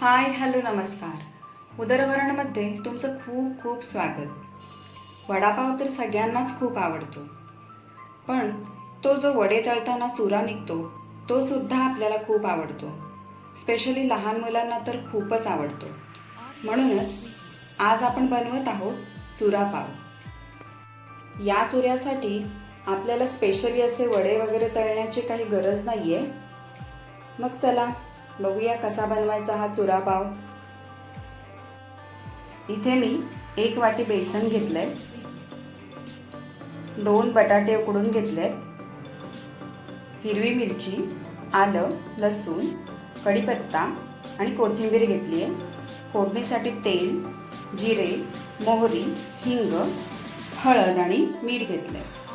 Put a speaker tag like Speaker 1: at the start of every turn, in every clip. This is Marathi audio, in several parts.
Speaker 1: हाय हॅलो नमस्कार. उदरभरणमध्ये तुमचं खूप खूप स्वागत. वडापाव तर सगळ्यांनाच खूप आवडतो. पण तो जो वडे तळताना चुरा निघतो तो सुद्धा आपल्याला खूप आवडतो. स्पेशली लहान मुलांना तर खूपच आवडतो. म्हणूनच आज आपण बनवत आहोत चुरापाव या चुऱ्यासाठी आपल्याला स्पेशली असे वडे वगैरे तळण्याची काही गरज नाही आहे मग चला बघूया कसा बनवायचा हा चुरा पाव इथे मी एक वाटी बेसन घेतलंय. दोन बटाटे उकडून घेतले हिरवी मिरची आलं लसूण कढीपत्ता आणि कोथिंबीर घेतली आहे फोडणीसाठी तेल जिरे मोहरी हिंग हळद आणि मीठ घेतलं आहे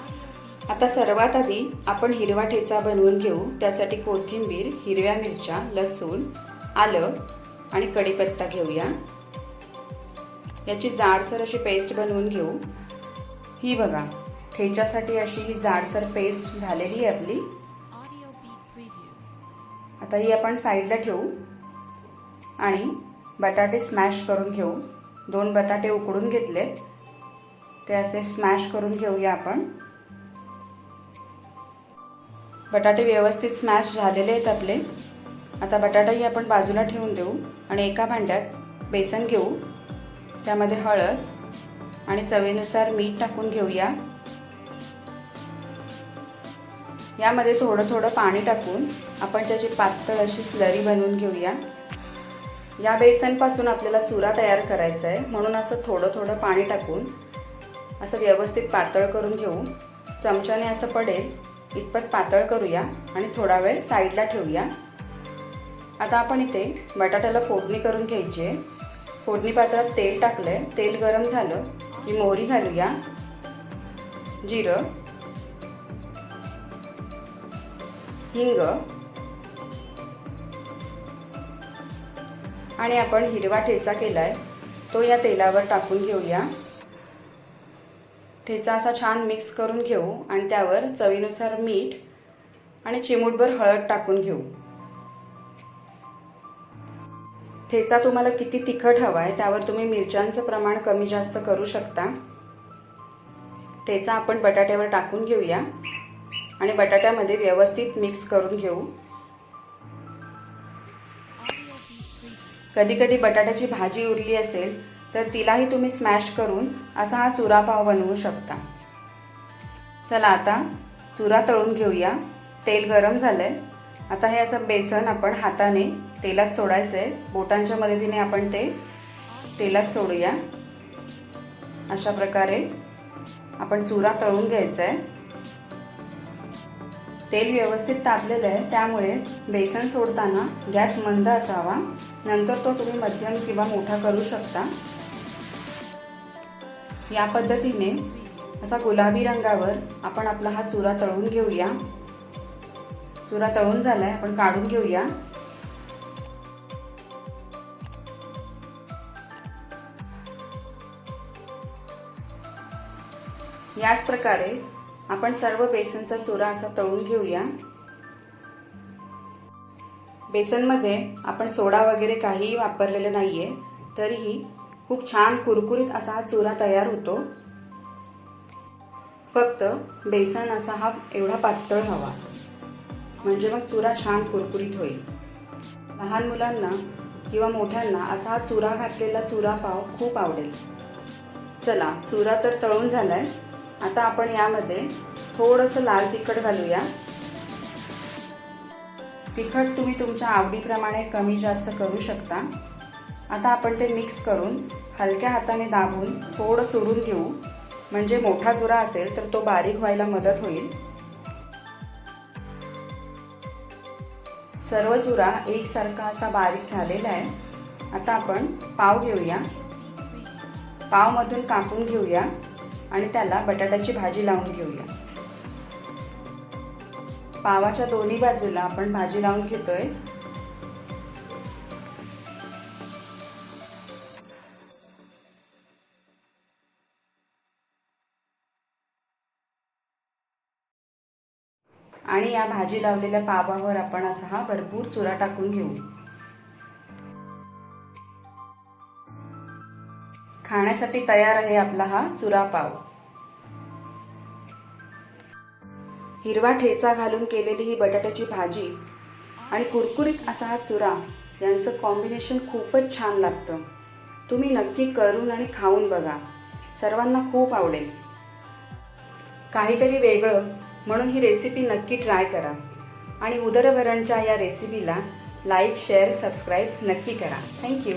Speaker 1: आता सर्वात आधी आपण हिरवा ठेचा बनवून घेऊ. त्यासाठी कोथिंबीर हिरव्या मिरच्या लसूण आलं आणि कढीपत्ता घेऊया. याची जाडसर अशी पेस्ट बनवून घेऊ. ही बघा ठेच्यासाठी अशी ही जाडसर पेस्ट झालेली आहे आपली. आता ही आपण साईडला ठेवू आणि बटाटे स्मॅश करून घेऊ. दोन बटाटे उकडून घेतले ते असे स्मॅश करून घेऊया आपण. बटाटे व्यवस्थित स्मॅश झालेले आहेत आपले. आता बटाटाही आपण बाजूला ठेवून देऊ आणि एका भांड्यात बेसन घेऊ. त्यामध्ये हळद आणि चवीनुसार मीठ टाकून घेऊया. यामध्ये थोडं थोडं पाणी टाकून आपण त्याची पातळ अशी स्लरी बनवून घेऊया. या बेसनपासून आपल्याला चुरा तयार करायचा आहे. म्हणून असं थोडं थोडं पाणी टाकून असं व्यवस्थित पातळ करून घेऊ. चमच्याने असं पडेल इतपत पातळ करूया आणि थोडा वेळ साईडला ठेवूया. आता आपण इथे बटाट्याला फोडणी करून घ्यायची आहे. फोडणी पात्रात तेल टाकलं आहे तेल गरम झालं की मोहरी घालूया. जिरं. हिंग. आणि आपण हिरवा ठेचा केला आहे तो या तेलावर टाकून घेऊया. ठेचा असा छान मिक्स करून घेऊ आणि त्यावर चवीनुसार मीठ आणि चिमूटभर हळद टाकून घेऊ. ठेचा तुम्हाला किती तिखट हवा आहे त्यावर तुम्ही मिरच्यांचं प्रमाण कमी जास्त करू शकता. ठेचा आपण बटाट्यावर टाकून घेऊया आणि बटाट्यामध्ये व्यवस्थित मिक्स करून घेऊ. कधी कधी बटाट्याची भाजी उरली असेल तर तिलाही तुम्ही स्मॅश करून असा हा चुरा पाव बनवू शकता. चला आता चुरा तळून घेऊया. तेल गरम झालंय. आता हे असं बेसन आपण हाताने तेलात सोडायचं आहे बोटांच्या मदतीने आपण ते तेलात सोडूया. अशा प्रकारे आपण चुरा तळून घ्यायचा आहे तेल व्यवस्थित तापलेलं आहे. त्यामुळे बेसन सोडताना गॅस मंद असावा. नंतर तो तुम्ही मध्यम किंवा मोठा करू शकता. या पद्धतीने असा गुलाबी रंगावर आपण आपला हा चुरा तळून घेऊया. चुरा तळून झाला आहे आपण काढून घेऊया. याच प्रकारे आपण सर्व बेसनचा चुरा असा तळून घेऊया. बेसनमध्ये आपण सोडा वगैरे काहीही वापरलेलं आहे तरीही खूप छान कुरकुरीत असा हा चुरा तयार होतो. फक्त बेसन असा हा एवढा पातळ हवा. म्हणजे मग चुरा छान कुरकुरीत होईल. लहान मुलांना किंवा मोठ्यांना असा हा चुरा घातलेला चुरा पाव खूप आवडेल. चला चुरा तर तळून झाला आहे आता आपण यामध्ये थोडंसं लाल तिखट घालूया. तिखट तुम्ही तुमच्या आवडीप्रमाणे कमी जास्त करू शकता. आता आपण ते मिक्स करून हलक्या हाताने दाबून थोडं चुरून घेऊ. म्हणजे मोठा चुरा असेल तर तो बारीक व्हायला मदत होईल. सर्व चुरा एकसारखा असा बारीक झालेला आहे. आता आपण पाव घेऊया. पावमधून कापून घेऊया आणि त्याला बटाट्याची भाजी लावून घेऊया. पावाच्या दोन्ही बाजूला आपण भाजी लावून घेतोय. आणि या भाजी लावलेल्या पावावर आपण असा हा भरपूर चुरा टाकून घेऊ. खाण्यासाठी तयार आहे आपला हा चुरा पाव. हिरवा ठेचा घालून केलेली ही बटाट्याची भाजी आणि कुरकुरीत असा हा चुरा यांचं कॉम्बिनेशन खूपच छान लागतं. तुम्ही नक्की करून आणि खाऊन बघा. सर्वांना खूप आवडेल. काहीतरी वेगळं म्हणून ही रेसिपी नक्की ट्राय करा. आणि उदरभरणच्या या रेसिपीला लाईक शेअर सबस्क्राईब नक्की करा. थँक्यू